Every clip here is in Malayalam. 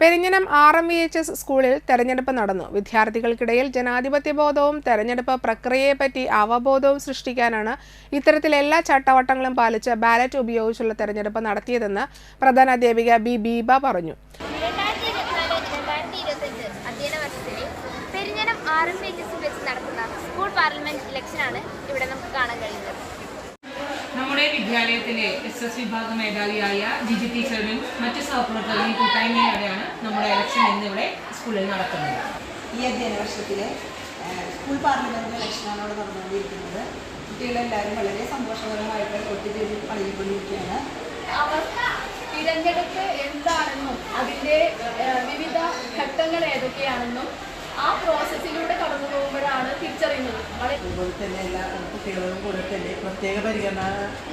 Perinjanam R M V H S സ്കൂളിൽ തെരഞ്ഞെടുപ്പ് നടന്നു. വിദ്യാർത്ഥികൾക്കിടയിൽ ജനാധിപത്യ ബോധവും തെരഞ്ഞെടുപ്പ് പ്രക്രിയയെപ്പറ്റി അവബോധവും സൃഷ്ടിക്കാനാണ് ഇത്തരത്തിൽ എല്ലാ ചട്ടവട്ടങ്ങളും പാലിച്ച് ബാലറ്റ് ഉപയോഗിച്ചുള്ള തെരഞ്ഞെടുപ്പ് നടത്തിയതെന്ന് പ്രധാന അധ്യാപിക ബി ബീബ പറഞ്ഞു. Perinjanam R M H S വെച്ച് നടക്കുന്ന സ്കൂൾ പാർലമെന്റ് ഇലക്ഷനാണ് ഇവിടെ നമുക്ക് കാണാൻ കഴിയുന്നത്. നമ്മുടെ വിദ്യാലയത്തിലെ എസ് എസ് വിഭാഗം മേധാവിയായ ജിജി ടീച്ചറിനും മറ്റ് സഹപ്രവർത്തകരും കൂട്ടായ്മയോടെയാണ് നമ്മുടെ ഇലക്ഷൻ ഇന്നിവിടെ സ്കൂളിൽ നടക്കുന്നത്. ഈ അധ്യയന വർഷത്തിലെ സ്കൂൾ പാർലമെന്റ് ഇലക്ഷനാണ് അവിടെ നടന്നുകൊണ്ടിരിക്കുന്നത്. കുട്ടികളെല്ലാവരും വളരെ സന്തോഷകരമായിട്ട് ഒത്തിരി പണിയിക്കൊണ്ടിരിക്കുകയാണ് അവർ തിരഞ്ഞെടുപ്പ് എന്താണെന്നും അതിന്റെ വിവിധ ഘട്ടങ്ങൾ ഏതൊക്കെയാണെന്നും ആ പ്രോസസ്സിലൂടെ അതുപോലെ തന്നെ എല്ലാ കുട്ടികളും കൂടെ തന്നെ പ്രത്യേക പരിഗണന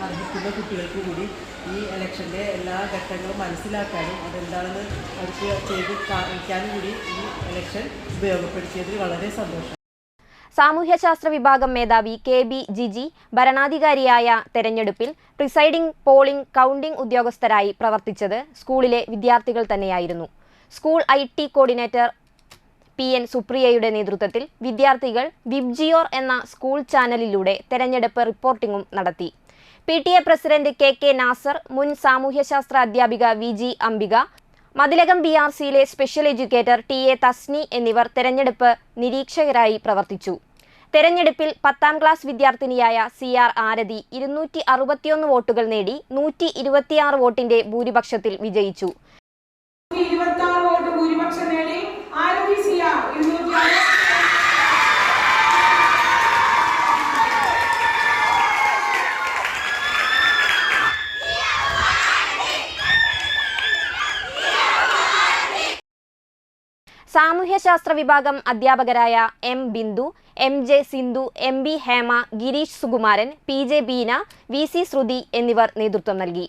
അർഹിക്കുന്ന കുട്ടികൾക്ക് കൂടി ഈ ഇലക്ഷന്റെ എല്ലാ ഘട്ടങ്ങളും മനസ്സിലാക്കാനും അതെന്താണെന്ന് അവർക്ക് ചെയ്ത് കാണിക്കാനും കൂടി ഈ ഇലക്ഷൻ ഉപയോഗപ്പെടുത്തിയതിൽ വളരെ സന്തോഷം. സാമൂഹ്യശാസ്ത്ര വിഭാഗം മേധാവി കെ ബി ജിജി ഭരണാധികാരിയായ തെരഞ്ഞെടുപ്പിൽ പ്രിസൈഡിംഗ് പോളിംഗ് കൗണ്ടിംഗ് ഉദ്യോഗസ്ഥരായി പ്രവർത്തിച്ചത് സ്കൂളിലെ വിദ്യാർത്ഥികൾ തന്നെയായിരുന്നു. School I coordinator P N സുപ്രിയയുടെ നേതൃത്വത്തിൽ വിദ്യാർത്ഥികൾ വിബ്ജിയോർ എന്ന സ്കൂൾ ചാനലിലൂടെ തെരഞ്ഞെടുപ്പ് റിപ്പോർട്ടിംഗും നടത്തി. P T A president K K Nasar മുൻ സാമൂഹ്യശാസ്ത്ര അധ്യാപിക V G Ambika Mathilakam B R സിയിലെ special educator T A Thasni എന്നിവർ തെരഞ്ഞെടുപ്പ് നിരീക്ഷകരായി പ്രവർത്തിച്ചു. തെരഞ്ഞെടുപ്പിൽ പത്താം ക്ലാസ് വിദ്യാർത്ഥിനിയായ സി ആർ ആരതി ഇരുന്നൂറ്റി അറുപത്തിയൊന്ന് വോട്ടുകൾ നേടി നൂറ്റി ഇരുപത്തിയാറ് വോട്ടിന്റെ ഭൂരിപക്ഷത്തിൽ വിജയിച്ചു. സാമൂഹ്യശാസ്ത്ര വിഭാഗം അധ്യാപകരായ M Bindu M J Sindhu M B Hema Gireesh Sukumaran P J Beena V C Sruthi എന്നിവർ നേതൃത്വം നൽകി.